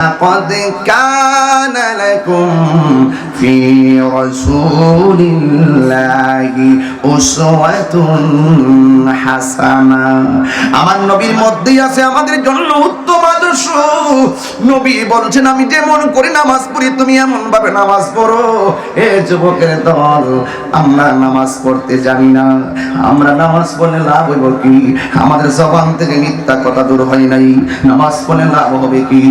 لقد كان لكم في رسول الله أسوة حسنة আমার নবীর মধ্যেই আছে আমাদের জন্য উত্তম আদর্শ নবী বলছেন আমি যেমন করি নামাজ পড়ি তুমি এমন ভাবে নামাজ পড়ো এ যুবকের দল আমরা নামাজ পড়তে জানি না আমরা নামাজ পড়লে লাভ হইব কি আমাদের জবান থেকে মিথ্যা কথা দূর হয় নাই নামাজ পড়লে লাভ হবে কি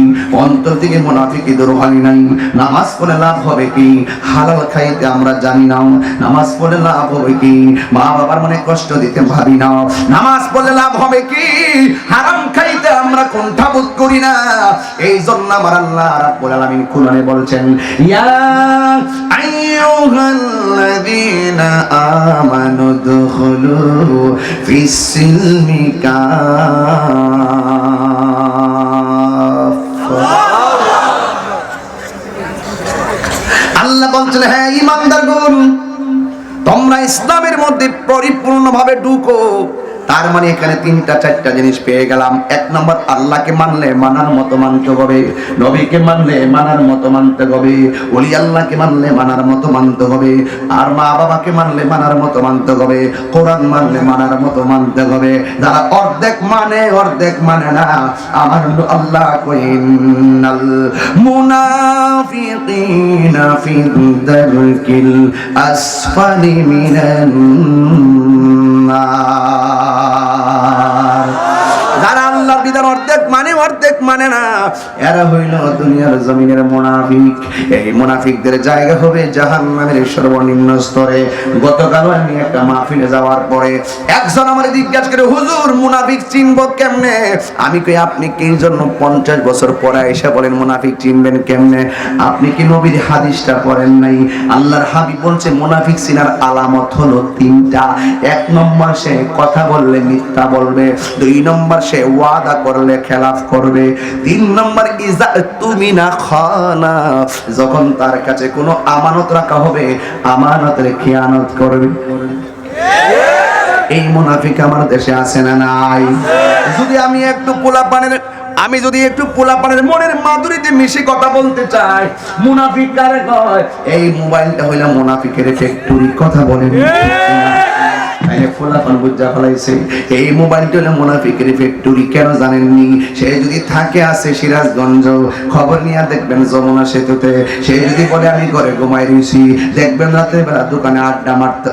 অন্তর থেকে মুনাফিকি দূর হয় নাই নামাজ পড়লে লাভ হবে কি হালাল খাইতে আমরা জানি না। নামাজ পড়লে লাভ হবে কি? মা বাবার মনে কষ্ট দিতে ভাবি না। নামাজ পড়লে লাভ হবে কি? হারাম খাইতে আমরা কোনটা বোধ করি না। এই জন্য আমার আল্লাহ রাব্বুল আলামিন কোরআনে বলছেন, ইয়া আইয়ুহাল্লাযীনা আমানু দুখুলু ফিস সিলমি কাফা বলছেন হ্যাঁ ইমানদার গুণ তোমরা ইসলামের মধ্যে পরিপূর্ণভাবে ঢুকো। তার মানে এখানে তিনটা, চারটা জিনিস পেয়ে গেলাম। এক নম্বর, আল্লাহকে মানলে মানার মতো মানতে হবে, নবীকে মানলে মানার মতো মানতে হবে, ওলি আল্লাহকে মানলে মানার মতো মানতে হবে, আর মা বাবাকে মানলে মানার মতো মানতে হবে, কোরআন মানলে মানার মতো মানতে হবে। যারা অর্ধেক মানে অর্ধেক মানে না, আমার আল্লাহ কইনাল মুনাফিকিনা ফি দারকিল আসফালি মিনান নার আল্লাহর অর্ধেক মানে অর্ধেক মানে না। এরা হইল দুনিয়ার জমিনের মুনাফিক। এই মুনাফিকদের জায়গা হবে জাহান্নামের সর্বনিম্ন স্তরে। গতকাল আমি একটা মাহফিলে যাওয়ার পরে একজন আমার জিজ্ঞাসা করে, হুজুর, মুনাফিক চিনব কেমনে? আমি কই, আপনি কি জন্য পঞ্চাশ বছর পরে এসে বলেন মুনাফিক চিনবেন কেমনে? আপনি কি নবীর হাদিসটা পড়েন নাই? আল্লাহর হাবিব বলছে, মুনাফিক চিনার আলামত হলো তিনটা। এক নম্বর সে কথা বললে মিথ্যা বলবে। দুই নম্বর সে ওয়াদা করলে খেলাফ করবে। তিন নম্বর, ইজা তুমি না খানা যখন তার কাছে কোনো আমানত রাখা হবে, আমানতের খেয়ানত করবে। এই মুনাফিক আমার দেশে আছে না নাই? যদি আমি একটু পোলা পানের আমি যদি একটু পোলা পানের মনের মাধুরীতে মিশে কথা বলতে চাই, মুনাফিক কারে কয় এই মোবাইলটা হইলা মুনাফিকের ফ্যাক্টরি কথা বলেন। তাইলে ফোলাফান বুঝা ফেলাইছে। এই মোবাইলটা হলো মুনাফিকের ফ্যাক্টরি কেন জানেননি? সে যদি থাকে আছে সিরাজগঞ্জ, খবর নিয়ে দেখবেন যমুনা সেতুতে। সে যদি বলে, আমি ঘরে ঘুমাই রয়েছি দেখবেন রাতের বেলা দোকানে আড্ডা মারতে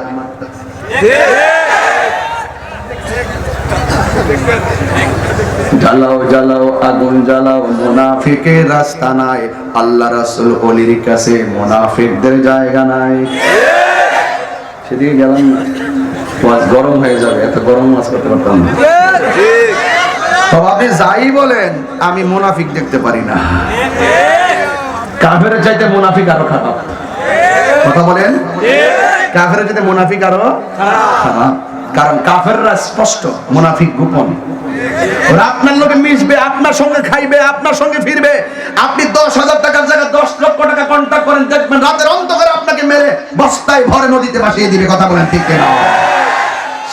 জ্বালাও জ্বালাও, আগুন জ্বালাও, মুনাফিকের রাস্তা নাই। আল্লাহ রাসূল অলির কাছে মুনাফিকদের জায়গা নাই। সেদিকে গেলাম না। গরম হয়ে যাবে, এত গরম ওয়াজ করতে পারতাম না। তবে আপনি যাই বলেন, আমি মুনাফিক দেখতে পারি না। কাফের চাইতে মুনাফিক আরও খারাপ। কথা বলেন? কাফের চাইতে মুনাফিক আরও খারাপ। কারণ কাফেররা স্পষ্ট, মুনাফিক গোপন। আপনার লোকে মিশবে, আপনার সঙ্গে খাইবে, আপনার সঙ্গে ফিরবে। আপনি দশ হাজার টাকার জায়গায় দশ লক্ষ টাকা কন্ট্যাক্ট করেন, দেখবেন রাতের অন্ধকারে আপনাকে মেরে বস্তায় ভরে নদীতে ভাসিয়ে দিবে। কথা বলেন ঠিক কিনা?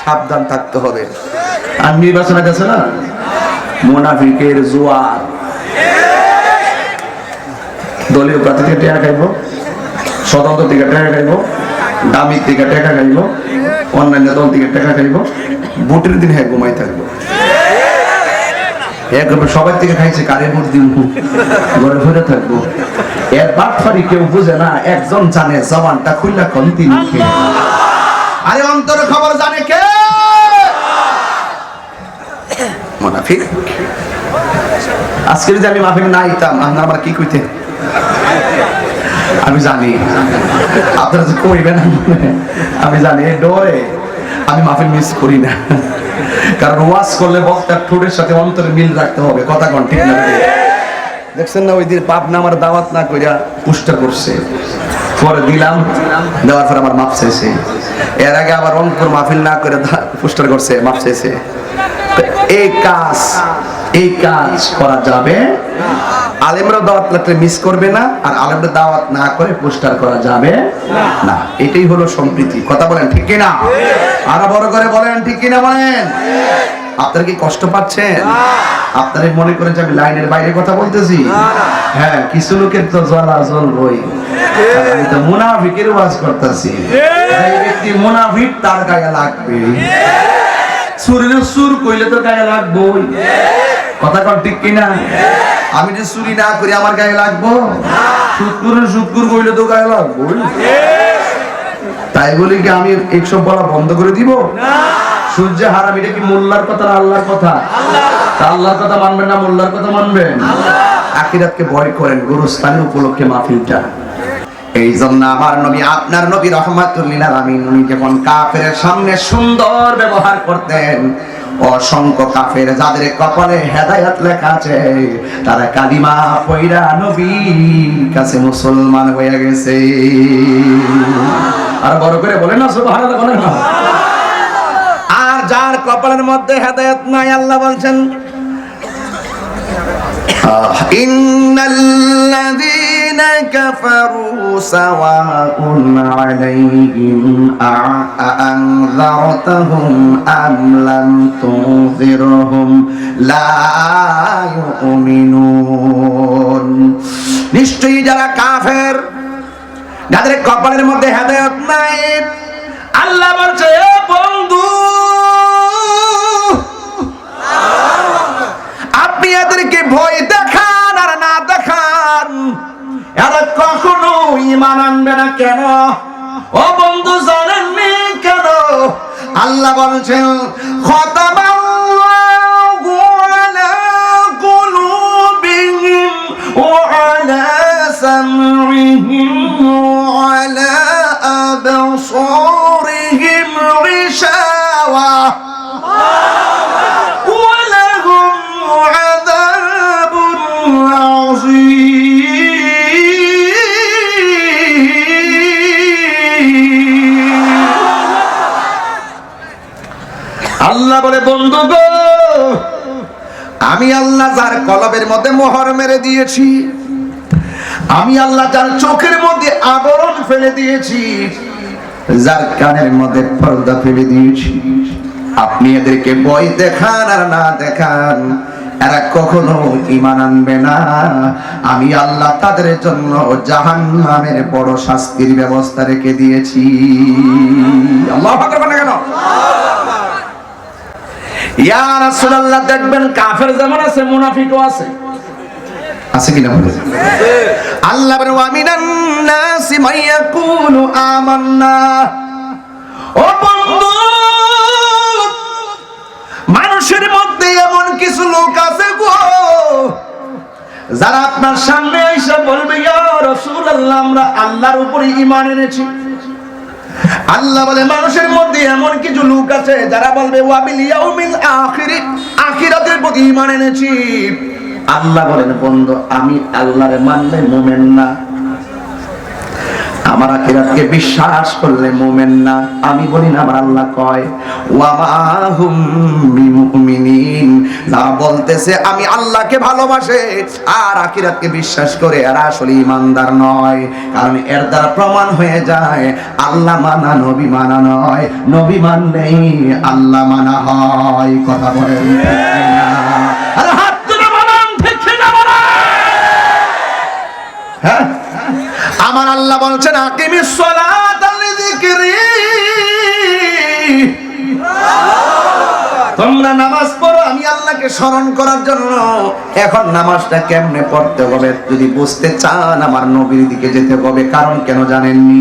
সাবধান থাকতে হবে। আর নির্বাচনে গেছে না? মুনাফিকের জোয়ার। দলীয় প্রার্থী থেকে টাকা খাইব স্বতন্ত্র থেকে টাকা খাইব দামি থেকে টাকা খাইব অন্যান্য দল থেকে টাকা খাইব ভোটের দিন হ্যাঁ ঘুমাই থাকব। একবার সবার থেকে খাইছে কারে ভোট দিব। ঘরে ঘরে থাকব। এর বাটফারি কেউ বুঝে না একজন জানে জবানটা খুললা কোন তিনি আরে অন্তর খবর জানে কে? মুনাফিক। আজকে যদি আমি মাহফিল না আইতাম আপনার আমার কি কইতে? আমি জানি। আপনারা যে কইবেন আমি জানি। ডরে, আমি মাহফিল মিস করি না। কারণ ওয়াজ করলে বক্তার ঠোঁটের সাথে অন্তরে মিল রাখতে হবে, কথা কোন ঠিক না দেখছেন না ওই দিন পাপ না আমার দাওয়াত না কইরা পুষ্টা করছে। পরে দিলাম, দেওয়ার পর আমার মাপ চাইছে। এর আগে আবার অন্তর মাহফিল না করে পুষ্টার করছে, মাপ চাইছে। এই কাজ এই কাজ করা যাবে আলেমরা দাওয়াত লাগলে মিস করবে না আর আলেমরা দাওয়াত না করে পোস্টার করা যাবে না। এটাই হলো সম্প্রীতি। কথা বলেন ঠিক কিনা? আরও বড় করে বলেন ঠিক কিনা বলেন? আপনারা কি কষ্ট পাচ্ছেন? আপনারা মনে করেন যে আমি লাইনের বাইরে কথা বলতেছি? হ্যাঁ কিছু লোকের তো জ্বালা জ্বলবই আমি তো মুনাফিকের ওয়াজ করতেছি। ব্যক্তি মুনাফিক তার গায়ে লাগবে। সুরের সুর কইলে তো গায়ে কথা ঠিক কিনা? আমি যে না করি, আমার গায়ে লাগবো? কইলে তো গায়ে লাগবো তাই বলি কি, আমি একশো বলা বন্ধ করে দিব? সূর্য হারাম, এটা কি মোল্লার কথা না আল্লাহর কথা? আল্লাহর কথা মানবেন না মোল্লার কথা মানবেন? আখিরাতকে ভয় করেন, গুরুস্থানের উপলক্ষে মাহফিলটা। এই জন্য আমার নবী, আপনার নবী রহমাতুল্লিলার আমিন উনি যেমন কাফের সামনে সুন্দর ব্যবহার করতেন, অসংখ্য কাফের যাদের কপালে হেদায়ত লেখা আছে, তারা কালিমা পৈরা নবী কাছে মুসলমান হয়ে গেছে। আর বড় করে বলে না শুধু হারাতে বলে না। আর যার কপালের মধ্যে হেদায়ত নাই, আল্লাহ বলছেন ইন্নাল্লাযী كفروا سواء عليهم أأنذرتهم أم لم تنذرهم لا يؤمنون নিশ্চয়ই যারা কাফের যাদের কপালের মধ্যে হেদায়ত নাই আল্লাহ বলছে "এ বন্ধু আপনি এদেরকে ভয় দেখান আর না দেখান এরা কখনো ইমান আনবে না কেন? ও বন্ধু জানেননি কেন? আল্লাহ বলছেন, খতামাল্লাহু আলা কুলুবিহিম আল্লাহ বলে, বন্ধু গো, আমি আল্লাহ যার কলবের মধ্যে মোহর মেরে দিয়েছি, আমি আল্লাহ যার চোখের মধ্যে আবরণ ফেলে দিয়েছি, যার কানের মধ্যে পর্দা ফেলে দিয়েছি। আপনি এদেরকে বই দেখান আর না দেখান, এরা কখনো ইমান আনবে না। আমি আল্লাহ তাদের জন্য জাহান নামের বড় শাস্তির ব্যবস্থা রেখে দিয়েছি। আল্লাহ কেন? ইয়া রাসূলুল্লাহ, দেখবেন কাফের যেমন আছে, মুনাফিকও আছে। আছে মান মানুষের মধ্যে এমন কিছু লোক আছে গো, যারা আপনার সামনে এসে বলবে, ইয়া রাসূলুল্লাহ, আমরা আল্লাহর উপরে ঈমান এনেছি। আল্লাহ বলে, মানুষের মধ্যে এমন কিছু লোক আছে যারা বলবে, ওয়াবিল ইয়াউমিল আখিরি, আখিরাতের প্রতি ঈমান এনেছি। আল্লাহ বলেন, বন্ধু, আমি আল্লাহরে মানলে মুমিন না। আমার আখিরাতকে বিশ্বাস করলে মুমেন না। আমি বলি না, আমার আল্লাহ কয় ওয়ামাহুম বিমুমিনিন। যারা বলতেছে, আমি আল্লাহকে ভালোবাসে, আর আখিরাতকে বিশ্বাস করে এরা আসলে ইমানদার নয়। কারণ এর দ্বারা প্রমাণ হয়ে যায়, আল্লাহ মানা, নবী মানা নয়। নবী মানলেই আল্লাহ মানা হয়। কথা ঠিক আরে আমার আল্লাহ বলছেন আকিমিস তোমরা নামাজ পড়ো, আমি আল্লাহকে স্মরণ করার জন্য। এখন নামাজটা কেমনে পড়তে হবে যদি বুঝতে চান, আমার নবীর দিকে যেতে হবে। কারণ কেন জানেননি?